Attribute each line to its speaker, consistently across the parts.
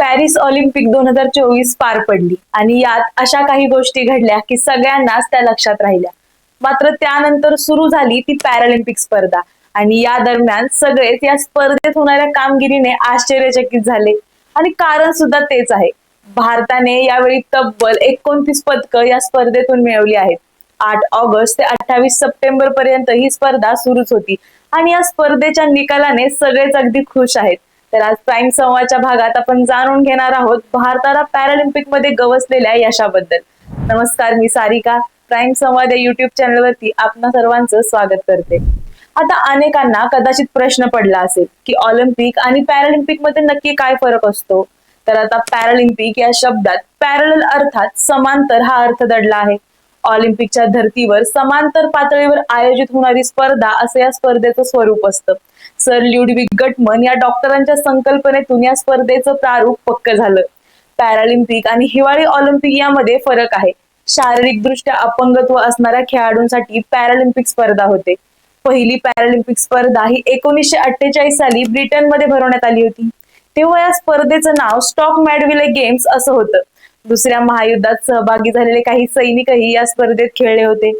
Speaker 1: Paris Olympic दोन हजार चोवीस पार पडली. आणि यात अशा काही गोष्टी घडल्या की सगळ्यांनाच त्या लक्षात राहिल्या. मात्र त्यानंतर सुरू झाली ती पॅरालिम्पिक स्पर्धा. आणि या दरम्यान सगळेच या स्पर्धेत होणाऱ्या कामगिरीने आश्चर्यचकित झाले. आणि कारण सुद्धा तेच आहे. भारताने यावेळी तब्बल एकोणतीस पदकं या स्पर्धेतून मिळवली आहेत. आठ ऑगस्ट ते अठ्ठावीस सप्टेंबर पर्यंत ही स्पर्धा सुरूच होती. आणि या स्पर्धेच्या निकालाने सगळेच अगदी खुश आहेत. तर आज प्राईम संवादच्या भागात आपण जाणून घेणार आहोत भारताला पॅरालिम्पिकमध्ये गवसलेल्या यशाबद्दल. नमस्कार मी सारिका. प्राईम संवाद या युट्यूब चॅनलवरती आपणा सर्वांचं स्वागत करते. आता अनेकांना कदाचित प्रश्न पडला असेल की ऑलिम्पिक आणि पॅरालिम्पिकमध्ये नक्की काय फरक असतो? तर आता पॅरालिम्पिक या शब्दात पॅरल अर्थात समांतर हा अर्थ दडला आहे. ऑलिम्पिकच्या धर्तीवर समांतर पातळीवर आयोजित होणारी स्पर्धा असं या स्पर्धेचं स्वरूप असतं. सर ल्युडविक गटमन या डॉक्टरांच्या संकल्पनेतून या स्पर्धेचं प्रारूप पक्क झालं. पॅरालिम्पिक आणि हिवाळी ऑलिम्पिक यामध्ये फरक आहे. शारीरिक दृष्ट्या अपंगत्व असणाऱ्या खेळाडूंसाठी पॅरालिम्पिक स्पर्धा होते. पहिली पॅरालिम्पिक स्पर्धा ही एकोणीसशे अठ्ठेचाळीस साली ब्रिटनमध्ये भरवण्यात आली होती. तेव्हा या स्पर्धेचं नाव स्टॉक मॅडविले गेम्स असं होतं. दुसऱ्या महायुद्धात सहभागी झालेले काही सैनिकही या स्पर्धेत खेळले होते.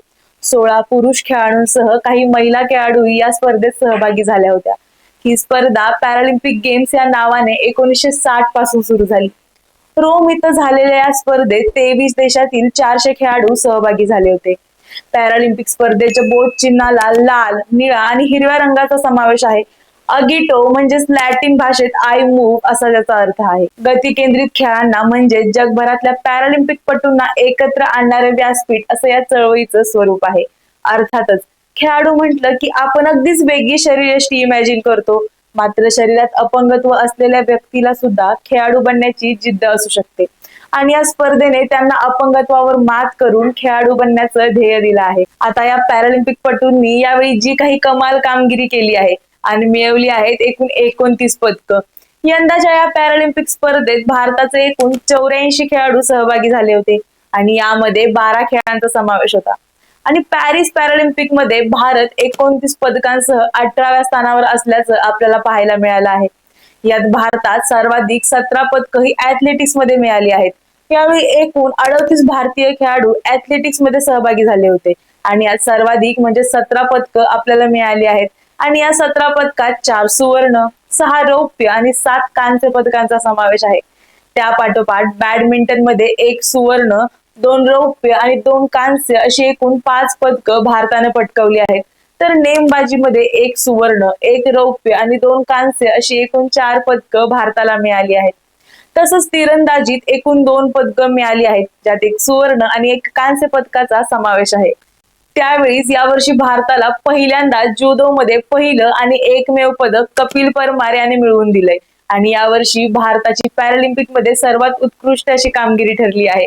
Speaker 1: सोळा पुरुष खेळाडूंसह काही महिला खेळाडू या स्पर्धेत सहभागी झाल्या होत्या. ही स्पर्धा पॅरालिम्पिक गेम्स या नावाने एकोणीसशे साठपासून सुरू झाली. रोम इथं झालेल्या या स्पर्धेत तेवीस देशातील चारशे खेळाडू सहभागी झाले होते. पॅरालिम्पिक स्पर्धेच्या बोट चिन्हाला लाल निळा आणि हिरव्या रंगाचा समावेश आहे. अगिटो म्हणजेच लॅटिन भाषेत आय मूव्ह असा त्याचा अर्थ आहे. गती केंद्रित खेळांना म्हणजे जगभरातल्या पॅरालिम्पिक पटूंना एकत्र आणणारे व्यासपीठ असं या चळवळीचं स्वरूप आहे. अर्थातच खेळाडू म्हटलं की आपण अगदीच वेगळी शरीरयष्टी इमॅजिन करतो. मात्र शरीरात अपंगत्व असलेल्या व्यक्तीला सुद्धा खेळाडू बनण्याची जिद्द असू शकते. आणि या स्पर्धेने त्यांना अपंगत्वावर मात करून खेळाडू बनण्याचं ध्येय दिलं आहे. आता या पॅरालिम्पिक पटूंनी यावेळी जी काही कमाल कामगिरी केली आहे आणि मिळवली आहेत एकूण एकोणतीस पदकं. यंदाच्या या पॅरालिम्पिक स्पर्धेत भारताचे एकूण चौऱ्याऐंशी खेळाडू सहभागी झाले होते आणि यामध्ये बारा खेळांचा समावेश होता. आणि पॅरिस पॅरालिम्पिकमध्ये भारत एकोणतीस पदकांसह अठराव्या स्थानावर असल्याचं आपल्याला पाहायला मिळालं आहे. यात भारतात सर्वाधिक सतरा पदकं ही ऍथलेटिक्समध्ये मिळाली आहेत. यावेळी एकूण अडतीस भारतीय खेळाडू ऍथलेटिक्समध्ये सहभागी झाले होते. आणि यात सर्वाधिक म्हणजे सतरा पदकं आपल्याला मिळाली आहेत. आणि या सतरा पदकात चार सुवर्ण सहा रौप्य आणि सात कांस्य पदकांचा समावेश आहे. त्या पाठोपाठ बॅडमिंटनमध्ये एक सुवर्ण दोन रौप्य आणि दोन कांस्य अशी एकूण पाच पदकं भारताने पटकावली आहेत. तर नेमबाजीमध्ये एक सुवर्ण एक रौप्य आणि दोन कांस्य अशी एकूण चार पदकं भारताला मिळाली आहेत. तसंच तिरंदाजीत एकूण दोन पदकं मिळाली आहेत ज्यात एक सुवर्ण आणि एक कांस्य पदकाचा समावेश आहे. त्यावेळीच यावर्षी भारताला पहिल्यांदा जुदोमध्ये पहिलं आणि एकमेव पदक कपिल परमार याने मिळवून दिलंय. आणि यावर्षी भारताची पॅरालिम्पिकमध्ये सर्वात उत्कृष्ट अशी कामगिरी ठरली आहे.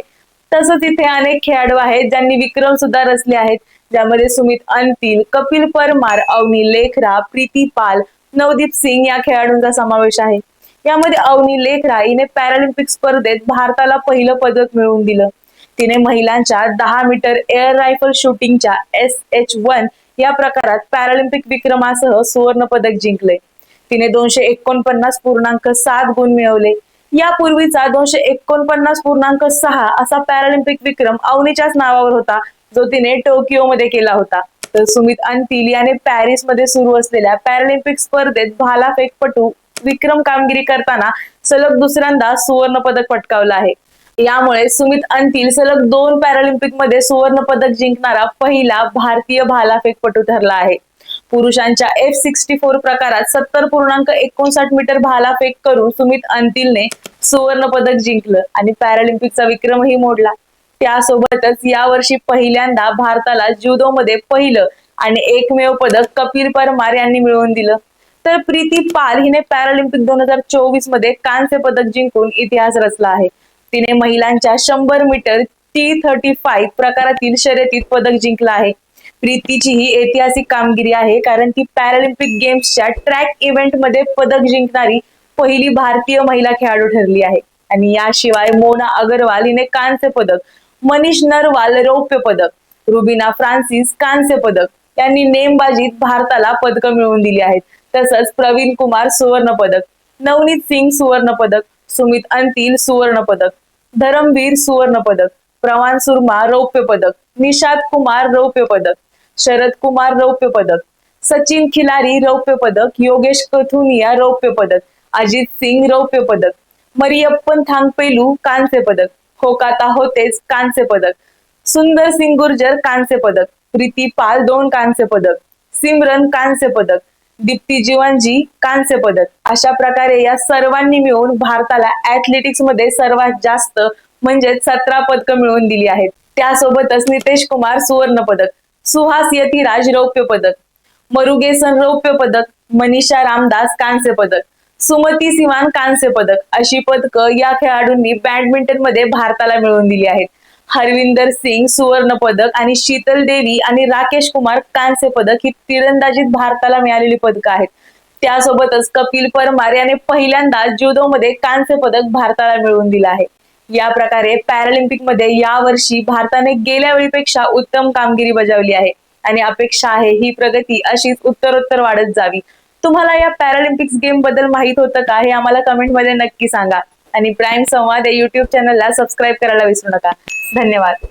Speaker 1: तसंच इथे अनेक खेळाडू आहेत ज्यांनी विक्रम सुद्धा रचले आहेत ज्यामध्ये सुमित अंतिल कपिल परमार अवनी लेखरा प्रीती पाल नवदीप सिंग या खेळाडूंचा समावेश आहे. यामध्ये अवनी लेखरा हिने पॅरालिम्पिक स्पर्धेत भारताला पहिलं पदक मिळवून दिलं. तिने महिलांच्या दहा मीटर एअर रायफल शूटिंगच्या एस एच वन या प्रकारात पॅरालिम्पिक विक्रमासह सुवर्ण पदक जिंकले. तिने दोनशे एकोणपन्नास पूर्णांक सात गुण मिळवले. यापूर्वीचा दोनशे एकोणपन्नास पूर्णांक सहा असा पॅरालिम्पिक विक्रम अवनीच्याच नावावर होता जो तिने टोकियोमध्ये केला होता. तर सुमित अंतिल याने पॅरिसमध्ये सुरू असलेल्या पॅरालिम्पिक स्पर्धेत भालाफेकपटू विक्रम कामगिरी करताना सलग दुसऱ्यांदा सुवर्ण पदक पटकावलं आहे. यामुळे सुमित अंतिल सलग दोन पॅरालिम्पिकमध्ये सुवर्ण पदक जिंकणारा पहिला भारतीय भालाफेकपटू ठरला आहे. पुरुषांच्या एफ सिक्स्टी फोर प्रकारात सत्तर पूर्णांक एकोणसाठ मीटर भालाफेक करून सुमित अंतिलने सुवर्ण पदक जिंकलं आणि पॅरालिम्पिकचा विक्रमही मोडला. त्यासोबतच यावर्षी पहिल्यांदा भारताला ज्युदोमध्ये पहिलं आणि एकमेव पदक कपिल परमार यांनी मिळवून दिलं. तर प्रीती पाल हिने पॅरालिम्पिक दोन हजार चोवीसमध्ये कांस्य पदक जिंकून इतिहास रचला आहे. तिने महिलांच्या शंभर मीटर टी थर्टी फाईव्ह प्रकारातील शर्यतीत पदक जिंकलं आहे. प्रीतीची ही ऐतिहासिक कामगिरी आहे कारण ती पॅरालिम्पिक गेम्सच्या ट्रॅक इव्हेंटमध्ये पदक जिंकणारी पहिली भारतीय महिला खेळाडू ठरली आहे. आणि याशिवाय मोना अगरवाल हिने कांस्य पदक मनीष नरवाल रौप्य पदक रुबिना फ्रान्सिस कांस्य पदक यांनी नेमबाजीत भारताला पदकं मिळवून दिली आहेत. तसंच प्रवीण कुमार सुवर्ण पदक नवनीत सिंग सुवर्ण पदक सुमित अंतिल सुवर्ण पदक धरमवीर सुवर्ण पदक प्रवान सुरमा रौप्य पदक निषाद कुमार रौप्य पदक शरद कुमार रौप्य पदक सचिन खिलारी रौप्य पदक योगेश कथुनिया रौप्य पदक अजित सिंग रौप्य पदक मरियप्पन थांगपेलू कांस्य पदक होकाता होतेच कांस्य पदक सुंदर सिंग गुर्जर कांस्य पदक प्रीती पाल दोन कांस्य पदक सिमरन कांस्य पदक दीप्ती जीवांजी कांस्य पदक. अशा प्रकारे या सर्वांनी मिळून भारताला ऍथलेटिक्समध्ये सर्वात जास्त म्हणजे सतरा पदकं मिळवून दिली आहेत. त्यासोबतच नितेश कुमार सुवर्ण पदक सुहास यतिराज रौप्य पदक मरुगेसन रौप्य पदक मनीषा रामदास कांस्य पदक सुमती सिवान कांस्य पदक अशी पदकं या खेळाडूंनी बॅडमिंटनमध्ये भारताला मिळवून दिली आहेत. हरविंदर सिंग सुवर्ण पदक आणि शीतल देवी आणि राकेश कुमार कांस्य पदक ही तिरंदाजीत भारताला मिळालेली पदकं आहेत. त्यासोबतच कपिल परमार याने पहिल्यांदा जुदो मध्ये कांस्य पदक भारताला मिळवून दिलं आहे. या प्रकारे पॅरालिम्पिकमध्ये यावर्षी भारताने गेल्या वेळीपेक्षा उत्तम कामगिरी बजावली आहे आणि अपेक्षा आहे ही प्रगती अशीच उत्तरोत्तर वाढत जावी. तुम्हाला या पॅरालिम्पिक्स गेमबद्दल माहीत होतं का हे आम्हाला कमेंटमध्ये नक्की सांगा. आणि प्राईम संवाद या युट्यूब चॅनलला सबस्क्राईब करायला विसरू नका. धन्यवाद.